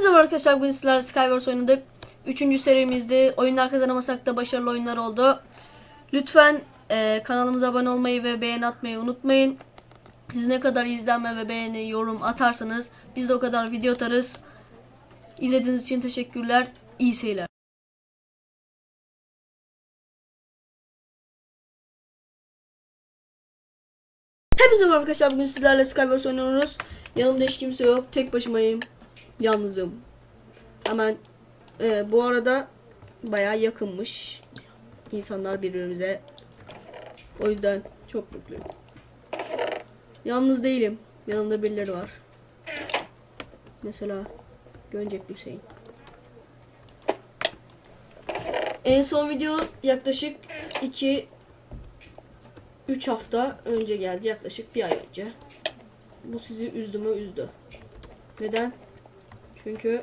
Hepinize merhaba arkadaşlar. Bugün sizlerle Skywars oynadık. Üçüncü serimizdi. Oyunlar kazanamasak da başarılı oyunlar oldu. Lütfen e, kanalımıza abone olmayı ve beğeni atmayı unutmayın. Siz ne kadar izlenme ve beğeni, yorum atarsanız biz de o kadar video atarız. İzlediğiniz için teşekkürler. İyi seyirler. Hepinize merhaba arkadaşlar. Bugün sizlerle Skywars oynuyoruz. Yanımda hiç kimse yok. Tek başımayım. Yalnızım. Hemen e, bu arada bayağı yakınmış insanlar birbirimize. O yüzden çok mutluyum. Yalnız değilim. Yanımda birileri var. Mesela Göncek Hüseyin. En son video yaklaşık 2 3 hafta önce geldi. Yaklaşık bir ay önce. Bu sizi üzdü mü? Üzdü. Neden? Çünkü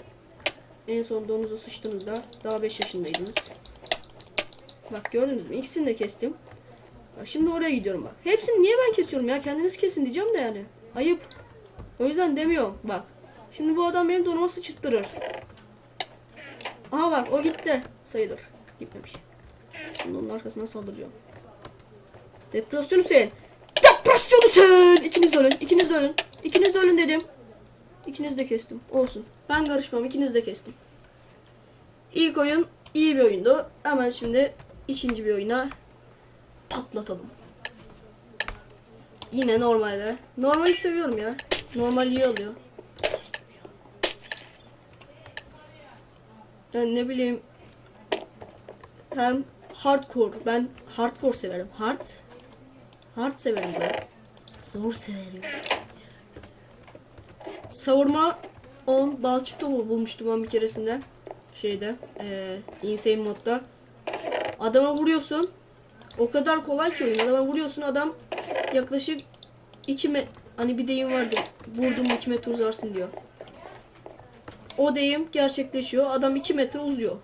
en son donuza sıçtığınızda daha 5 yaşındaydınız. Bak gördünüz mü? İkisini de kestim. Bak şimdi oraya gidiyorum bak. Hepsini niye ben kesiyorum ya? Kendiniz kesin diyeceğim de yani. Ayıp. O yüzden demiyorum. Bak. Şimdi bu adam benim donuma sıçıttırır. Aha bak o gitti. Sayılır. Gitmemiş. Şimdi onun arkasına saldıracağım. Depresyon Hüseyin. Depresyon Hüseyin. İkiniz de ölün. İkiniz de ölün. İkiniz ölün dedim. İkiniz de kestim. Olsun. Ben karışmam. İkiniz de kestim. İlk oyun iyi bir oyundu. Hemen şimdi ikinci bir oyuna patlatalım. Yine normalde. Normali seviyorum ya. Normal iyi oluyor. Yani ne bileyim hem hardcore. Ben hardcore severim. Hard hard severim ben. Zor severim. Savurma 10 balçık topu bulmuştum ben bir keresinde. Şeyde. Eee insane modda. Adama vuruyorsun. O kadar kolay ki oyun. Adama vuruyorsun adam yaklaşık 2 me hani bir deyim vardı. Vurdum 2 metre uzarsın diyor. O deyim gerçekleşiyor. Adam 2 metre uzuyor.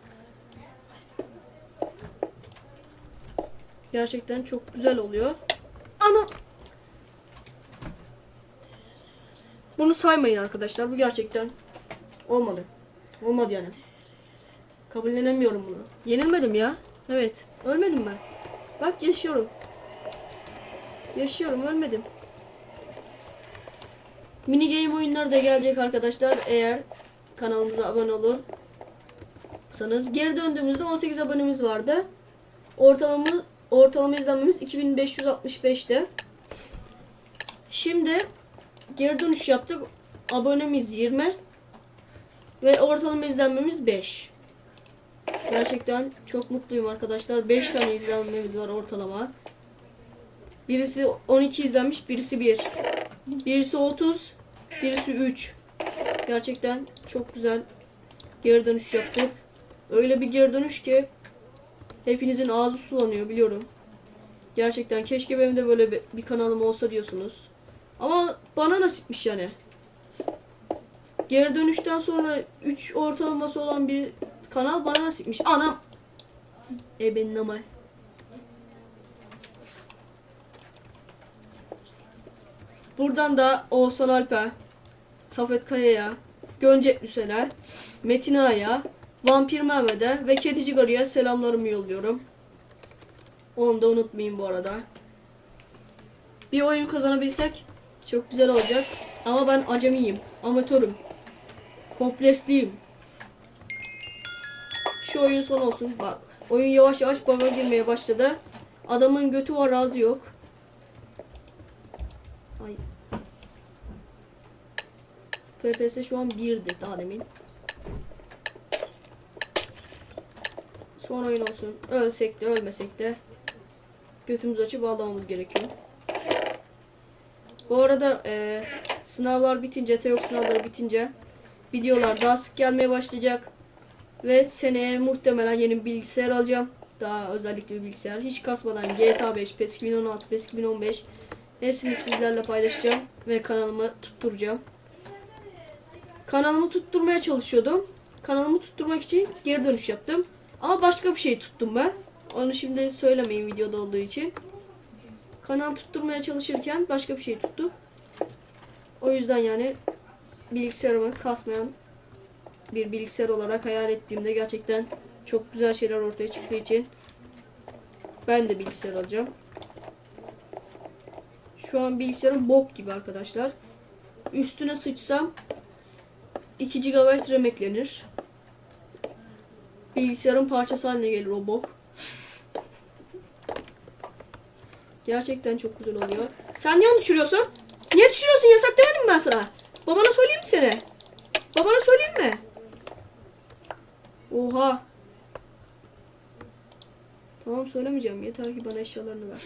Gerçekten çok güzel oluyor. Ana Bunu saymayın arkadaşlar. Bu gerçekten olmadı. Olmadı yani. Kabullenemiyorum bunu. Yenilmedim ya. Evet. Ölmedim ben. Bak yaşıyorum. Yaşıyorum. Ölmedim. Mini game oyunları da gelecek arkadaşlar. Eğer kanalımıza abone olursanız. Geri döndüğümüzde 18 abonemiz vardı. Ortalama ortalama izlenmemiz 2565'te. Şimdi geri dönüş yaptık. Abonemiz 20 ve ortalama izlenmemiz 5. Gerçekten çok mutluyum arkadaşlar. 5 tane izlenmemiz var ortalama. Birisi 12 izlenmiş, birisi 1. Birisi 30, birisi 3. Gerçekten çok güzel geri dönüş yaptık. Öyle bir geri dönüş ki hepinizin ağzı sulanıyor biliyorum. Gerçekten keşke benim de böyle bir, kanalım olsa diyorsunuz. Ama bana nasipmiş yani. Geri dönüşten sonra 3 ortalaması olan bir kanal bana nasipmiş. Anam. E benim ama. Buradan da Oğuzhan Alp'e, Safet Kaya'ya, Göncek Hüseyin'e, Metin Ağa'ya, Vampir Mehmet'e ve Kedici Garı'ya selamlarımı yolluyorum. Onu da unutmayın bu arada. Bir oyun kazanabilsek çok güzel olacak. Ama ben acemiyim, amatörüm. Kompleksliyim. Şu oyun son olsun. Bak oyun yavaş yavaş bug'a girmeye başladı. Adamın götü var razı yok. Ay. FPS şu an 1'di daha demin. Son oyun olsun. Ölsek de ölmesek de götümüz açı bağlamamız gerekiyor. Bu arada e, sınavlar bitince, teok sınavları bitince videolar daha sık gelmeye başlayacak. Ve seneye muhtemelen yeni bir bilgisayar alacağım. Daha özellikle bir bilgisayar. Hiç kasmadan GTA 5, PES 2016, PES 2015 hepsini sizlerle paylaşacağım. Ve kanalımı tutturacağım. Kanalımı tutturmaya çalışıyordum. Kanalımı tutturmak için geri dönüş yaptım. Ama başka bir şey tuttum ben. Onu şimdi söylemeyin videoda olduğu için. Kanal tutturmaya çalışırken başka bir şey tuttum. O yüzden yani bilgisayarımı kasmayan bir bilgisayar olarak hayal ettiğimde gerçekten çok güzel şeyler ortaya çıktığı için ben de bilgisayar alacağım. Şu an bilgisayarım bok gibi arkadaşlar. Üstüne sıçsam 2 GB RAM eklenir. Bilgisayarın parçası haline gelir o bok. Gerçekten çok güzel oluyor. Sen niye onu düşürüyorsun? Niye düşürüyorsun? Yasak demedim ben sana. Babana söyleyeyim mi seni? Babana söyleyeyim mi? Oha. Tamam söylemeyeceğim. Yeter ki bana eşyalarını ver.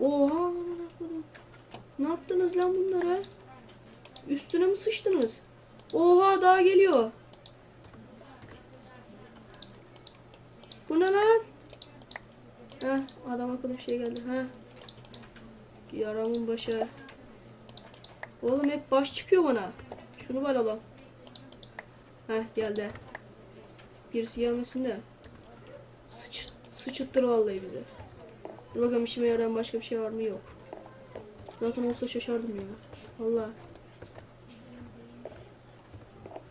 Oha. Ne yaptınız lan bunlara? Üstüne mi sıçtınız? Oha daha geliyor. Bu ne lan? Adam akıllı bir şey geldi. Heh. Yaramın başı. Oğlum hep baş çıkıyor bana. Şunu var alalım. Heh geldi. Birisi gelmesin de. Sıç, sıçıttır vallahi bize. Dur bakalım işime yarayan başka bir şey var mı? Yok. Zaten olsa şaşardım ya. Valla.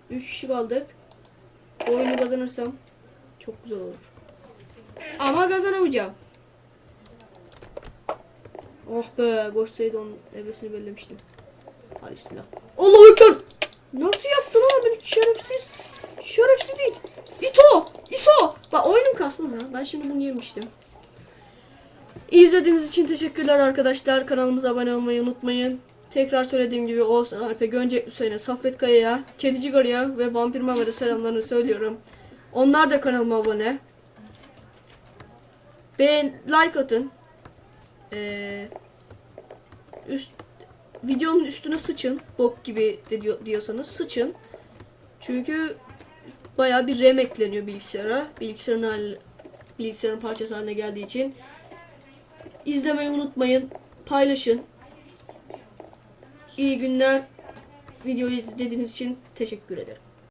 Üç kişi kaldık. Oyunu kazanırsam çok güzel olur. Ama kazanamayacağım. Oh be, koşsaydı onun ebesini bellemiştim. Hadi bismillah. Allahu Ekber! Nasıl yaptın abi şerefsiz? Şerefsiz it. İto! İso! Bak oyunum kastım ha. Ben şimdi bunu yemiştim. İzlediğiniz için teşekkürler arkadaşlar. Kanalımıza abone olmayı unutmayın. Tekrar söylediğim gibi Oğuzhan Alp'e, Göncek Hüseyin'e, Saffet Kaya'ya, Kedici Garı'ya ve Vampir Mehmet'e selamlarını söylüyorum. Onlar da kanalıma abone. Beğen, like atın. Ee, üst, videonun üstüne sıçın. Bok gibi de diyor, diyorsanız sıçın. Çünkü bayağı bir RAM ekleniyor bilgisayara. Bilgisayarın hal, bilgisayarın parçası haline geldiği için. İzlemeyi unutmayın. Paylaşın. İyi günler. Videoyu izlediğiniz için teşekkür ederim.